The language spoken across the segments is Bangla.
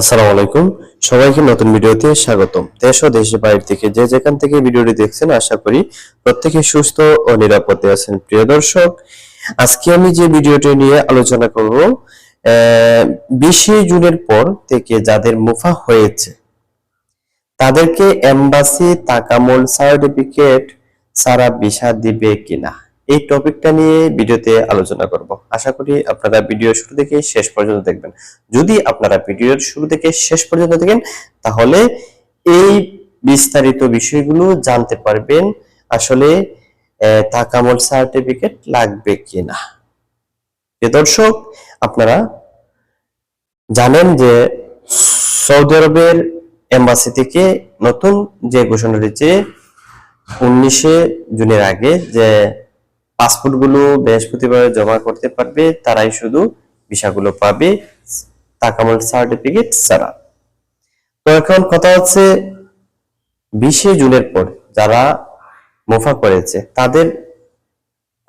আসসালামু আলাইকুম। সবাইকে নতুন ভিডিওতে স্বাগতম। দেশ ও দেশের বাইরে থেকে যে যেখান থেকে ভিডিওটি দেখছেন, আশা করি প্রত্যেকে সুস্থ ও নিরাপদে আছেন। প্রিয় দর্শক, আজকে আমি যে ভিডিওটি নিয়ে আলোচনা করব বিশে জুনের পর থেকে যাদের মুফা হয়েছে, তাদেরকে এম্বাসি তাকামুল সার্টিফিকেট সারা ভিসা দিবে কিনা? এই টপিকটা নিয়ে ভিডিওতে আলোচনা করব। আশা করি আপনারা ভিডিও শুরু থেকে শেষ পর্যন্ত দেখবেন। যদি আপনারা ভিডিওর শুরু থেকে শেষ পর্যন্ত দেখেন, তাহলে এই বিস্তারিত বিষয়গুলো জানতে পারবেন, আসলে তাকামুল সার্টিফিকেট লাগবে কিনা। দর্শক, আপনারা জানেন যে সৌদি আরবের এম্বাসি থেকে নতুন যে ঘোষণা দিয়েছে, উনিশে জুনের আগে যে পাসপোর্টগুলো বৃহস্পতিবার জমা করতে পারবে, তারাই শুধু ভিসাগুলো পাবে তাকামল সার্টিফিকেট ছাড়া। তো এখন কথা হচ্ছে, বিশে জুনের পর যারা মুফা করেছে, তাদের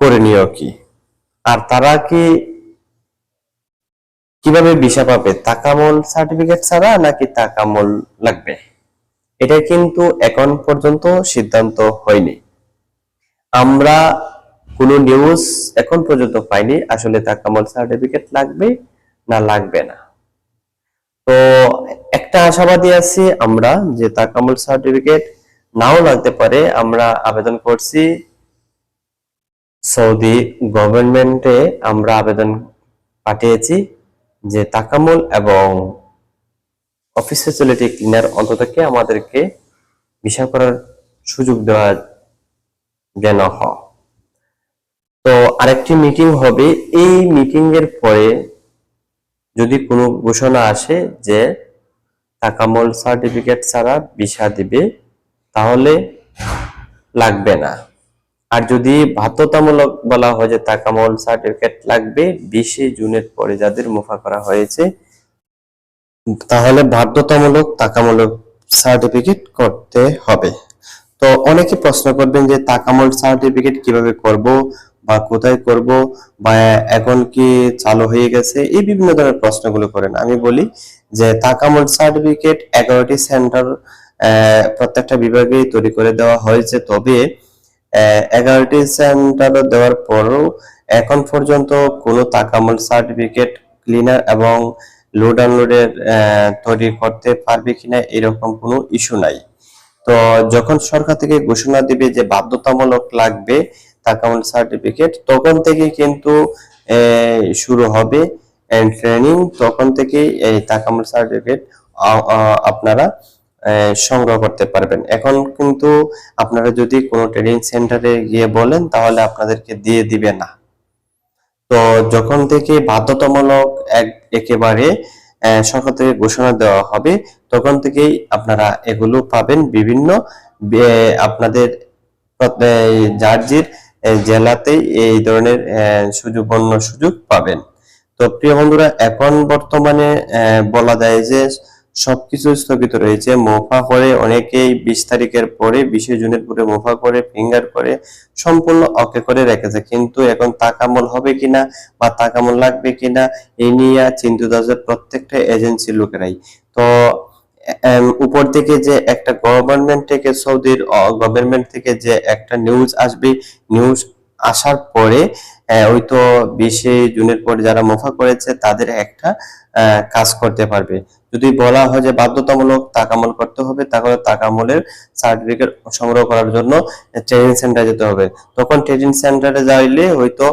করণীয় কি? আর তারা কি কীভাবে ভিসা পাবে? তাকামল সার্টিফিকেট ছাড়া নাকি তাকামল লাগবে? এটা কিন্তু এখন পর্যন্ত সিদ্ধান্ত হয়নি। আমরা কোনো নিউজ এখন পর্যন্ত পাইনি। আসলে তাকামল সার্টিফিকেট লাগবে না লাগবে না। তো একটা আশাবাদী আছি আমরা যে তাকামল সার্টিফিকেট নাও লাগতে পারে। আমরা আবেদন করছি সৌদি গভর্নমেন্টে আমরা আবেদন পাঠিয়েছি যে তাকামুল এবং অফিস ফ্যাসিলিটি ক্লিনার অন্ততকে আমাদেরকে ভিসা করার সুযোগ দেওয়া যেন হয়। তো আরেকটি মিটিং হবে। এই মিটিং এর পরে যদি কোনো ঘোষণা আসে যে তাকামল সার্টিফিকেট ছাড়া ভিসা দিবে, তাহলে লাগবে না। আর যদি বাধ্যতামূলক বলা হয় যে তাকামল সার্টিফিকেট লাগবে, বিশে জুনের পরে যাদের মুফা করা হয়েছে, তাহলে বাধ্যতামূলক তাকামূলক সার্টিফিকেট করতে হবে। তো অনেকে প্রশ্ন করবেন যে তাকামল সার্টিফিকেট কীভাবে করব? বা কোথায় করব বা এখন কি চালু হয়ে গেছে, এই বিভিন্ন ধরনের প্রশ্নগুলো করেন। আমি বলি যে তাকামল সার্টিফিকেট এগারোটি সেন্টার প্রত্যেকটা বিভাগেই তৈরি করে দেওয়া হয়েছে। তবে এগারোটি সেন্টার দেওয়ার পরও এখন পর্যন্ত কোনো তাকামল সার্টিফিকেট ক্লিনার এবং লোড আনলোডের তৈরি করতে পারবে কিনা এরকম কোনো ইস্যু নাই। তো যখন সরকার থেকে ঘোষণা দিবে যে বাধ্যতামূলক লাগবে তাকামল সার্টিফিকেট তখন থেকে কিন্তু শুরু হবে ট্রেনিং তখন থেকে এই তাকামল সার্টিফিকেট আপনারা সংগ্রহ করতে পারবেন। এখন কিন্তু আপনারা যদি কোনো ট্রেনিং সেন্টারে গিয়ে বলেন, তাহলে আপনাদেরকে দিয়ে দিবে না। তো যখন থেকে বাধ্যতামূলক এক, একেবারে সরকার থেকে ঘোষণা দেওয়া হবে, তখন থেকেই আপনারা এগুলো পাবেন বিভিন্ন আপনাদের জার্জির এই জেলাতেই এই ধরনের সুযোগ অন্য সুযোগ পাবেন। তো প্রিয় বন্ধুরা, এখন বর্তমানে বলা যায় যে সবকিছু স্থগিত রয়েছে। মোফা করে অনেকেই বিশ তারিখের পরে, বিশে জুনের পরে মোফা করে, ফিঙ্গার করে, সম্পূর্ণ অকে করে রেখেছে। কিন্তু এখন তাকামল হবে কিনা বা তাকামল লাগবে কিনা এই নিয়ে চিন্তিত আছে প্রত্যেকটা এজেন্সির লোকেরাই। তো উপর থেকে যে একটা গভর্নমেন্ট থেকে সৌদির গভর্নমেন্ট থেকে যে একটা নিউজ আসবে নিউজ আসার পরে ওই তো বিশে জুনের পরে যারা মুফা করেছে, তাদের একটা কাজ করতে পারবে। যদি বলা হয় যে বাধ্যতামূলক তাকামল করতে হবে, তাহলে তাকামলের সার্টিফিকেট সংগ্রহ করার জন্য ট্রেনিং সেন্টারে যেতে হবে। তখন ট্রেনিং সেন্টারে যাইলে হয়তো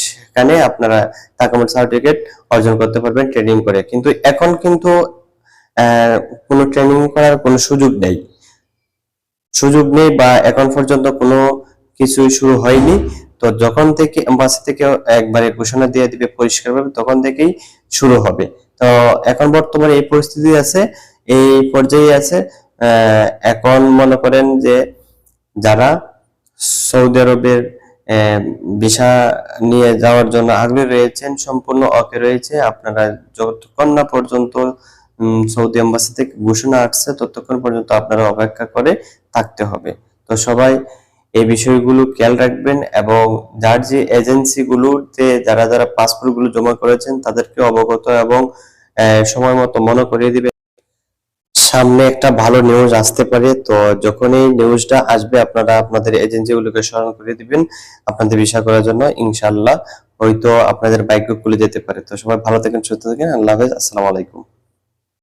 সেখানে আপনারা তাকামল সার্টিফিকেট অর্জন করতে পারবেন ট্রেনিং করে। কিন্তু এখন কিন্তু কোনো ট্রেনিং করার কোনো সুযোগ নেই। সুযোগ নেই বা এখন পর্যন্ত কোনো কিছু শুরু হয়নি। তো যখন থেকে এম্বাসি থেকে একবারে ঘোষণা দিয়ে দিবে পরিষ্কারভাবে, তখন থেকেই শুরু হবে। তো এখন বর্তমানে এই পরিস্থিতি আছে, এই পর্যায়ে আছে। এখন মনে করেন যে যারা সৌদি আরবের ভিসা নিয়ে যাওয়ার জন্য আগ্রহী রয়েছেন, সম্পূর্ণ অকে রয়েছে। আপনারা যতক্ষণ না পর্যন্ত সৌদি এম্বাসি থেকে ঘোষণা আসছে, ততক্ষণ পর্যন্ত আপনারা অপেক্ষা করে থাকতে হবে। তো সবাই এই বিষয়গুলো খেয়াল রাখবেন এবং যার যে এজেন্সিগুলোতে যারা যারা পাসপোর্টগুলো জমা করেছেন তাদেরকে অবগত এবং সময় মতো মনে করিয়ে দিবেন। সামনে একটা ভালো নিউজ আসতে পারে, তো যখন এই নিউজটা আসবে আপনারা আপনাদের এজেন্সিগুলোকে স্মরণ করে দিবেন আপনাদের ভিসা করার জন্য, ইনশাআল্লাহ। হয়তো আপনাদের বাইক খুলে যেতে পারে। তো সবাই ভালো থাকেন, সুস্থ থাকেন। আল্লাহ হাফেজ। আসসালামু আলাইকুম।